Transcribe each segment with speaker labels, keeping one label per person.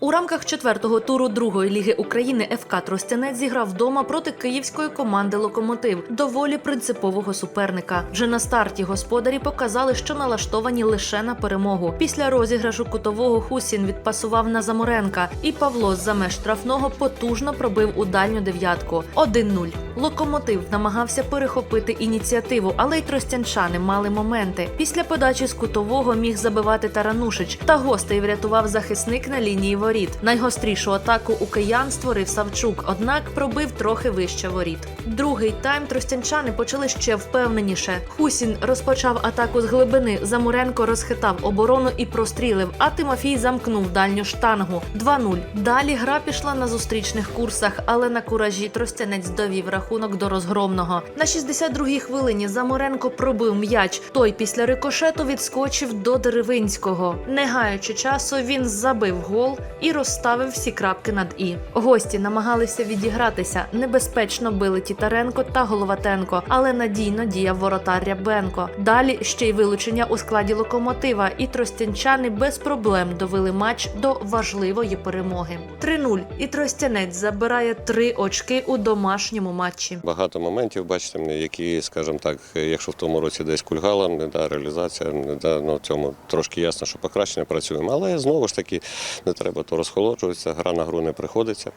Speaker 1: У рамках четвертого туру другої ліги України ФК Тростянець зіграв вдома проти київської команди Локомотив, доволі принципового суперника. Вже на старті господарі показали, що налаштовані лише на перемогу. Після розіграшу кутового Хусін відпасував на Заморенка, і Павло з-за меж штрафного потужно пробив у дальню дев'ятку. 1-0. Локомотив намагався перехопити ініціативу, але й тростянчани мали моменти. Після подачі з кутового міг забивати Таранушич, та гостей врятував захисник на лінії воріт. Найгострішу атаку у киян створив Савчук, однак пробив трохи вище воріт. Другий тайм тростянчани почали ще впевненіше. Хусін розпочав атаку з глибини. Замуренко розхитав оборону і прострілив, а Тимофій замкнув дальню штангу. 2-0. Далі гра пішла на зустрічних курсах, але на куражі тростянець довів рахунок до розгромного. На 62-й хвилині Замуренко пробив м'яч. Той після рикошету відскочив до Деревинського. Не гаючи часу, він забив гол і розставив всі крапки над і. Гості намагалися відігратися. Небезпечно били Тітаренко та Головатенко, але надійно діяв воротар Рябенко. Далі ще й вилучення у складі локомотива, і тростянчани без проблем довели матч до важливої перемоги. 3-0. І тростянець забирає три очки у домашньому матчі.
Speaker 2: Багато моментів, бачите, які, скажімо так, якщо в тому році десь кульгала, не да, реалізація, не да, ну, цьому трошки ясно, що покращення працюємо. Але знову ж таки не треба то розхолоджуватися, гра на гру не приходиться.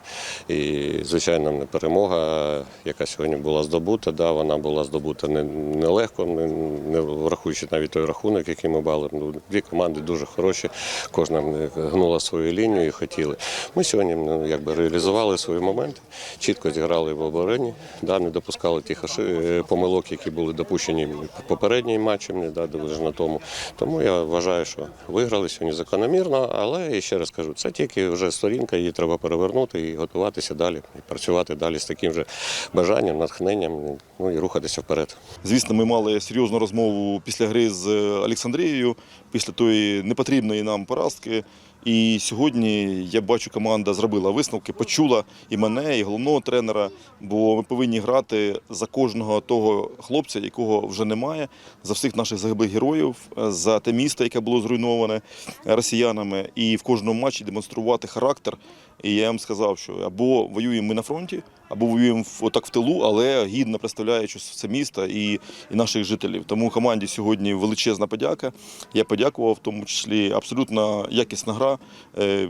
Speaker 2: І, звичайно, не перемога, яка сьогодні була здобута, да, вона була здобута не- нелегко, не, не врахуючи навіть той рахунок, який ми бали. Ну, дві команди дуже хороші, кожна гнула свою лінію і хотіли. Ми сьогодні ну, якби реалізували свої моменти, чітко зіграли в обороні, да, не допускали тих оши- помилок, які були допущені попереднім матчем, да, дуже на тому. Тому я вважаю, що виграли сьогодні закономірно, але і ще раз кажу, це тільки вже сторінка, її треба перевернути і готуватися далі, і працювати далі з таким же бажанням, натхненням, ну і рухатися вперед.
Speaker 3: Звісно, ми мали серйозну розмову після гри з Олександрією, після тої непотрібної нам поразки. І сьогодні я бачу, команда зробила висновки, почула і мене, і головного тренера. Бо ми повинні грати за кожного того хлопця, якого вже немає, за всіх наших загиблих героїв, за те місто, яке було зруйноване росіянами, і в кожному матчі демонструвати характер. І я їм сказав, що або воюємо ми на фронті, або воюємо отак в тилу, але гідно представляючи це місто і, і наших жителів. Тому команді сьогодні величезна подяка. Я подякував, в тому числі абсолютно якісна гра. Е,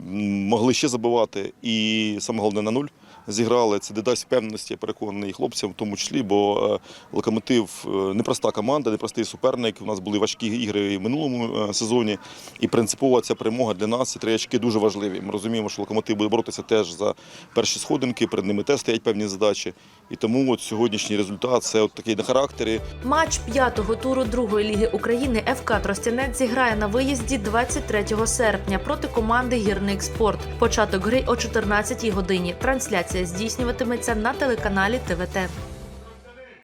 Speaker 3: Могли ще забивати, і саме головне на нуль зіграли. Це додасть впевненості, я переконаний хлопцям, в тому числі, бо е, локомотив непроста команда, непростий суперник. У нас були важкі ігри і в минулому е, сезоні. І принципова ця перемога для нас ці три очки дуже важливі. Ми розуміємо, що локомотив буде боротися теж за перші сходинки, перед ними теж стоять певні задачі. І тому от сьогоднішній результат це от такий на характері.
Speaker 1: Матч п'ятого туру другої ліги України ФК Тростянець зіграє на виїзді 23 серпня проти команди Гірник Спорт. Початок гри о 14 годині. Трансляція здійснюватиметься на телеканалі ТВТ.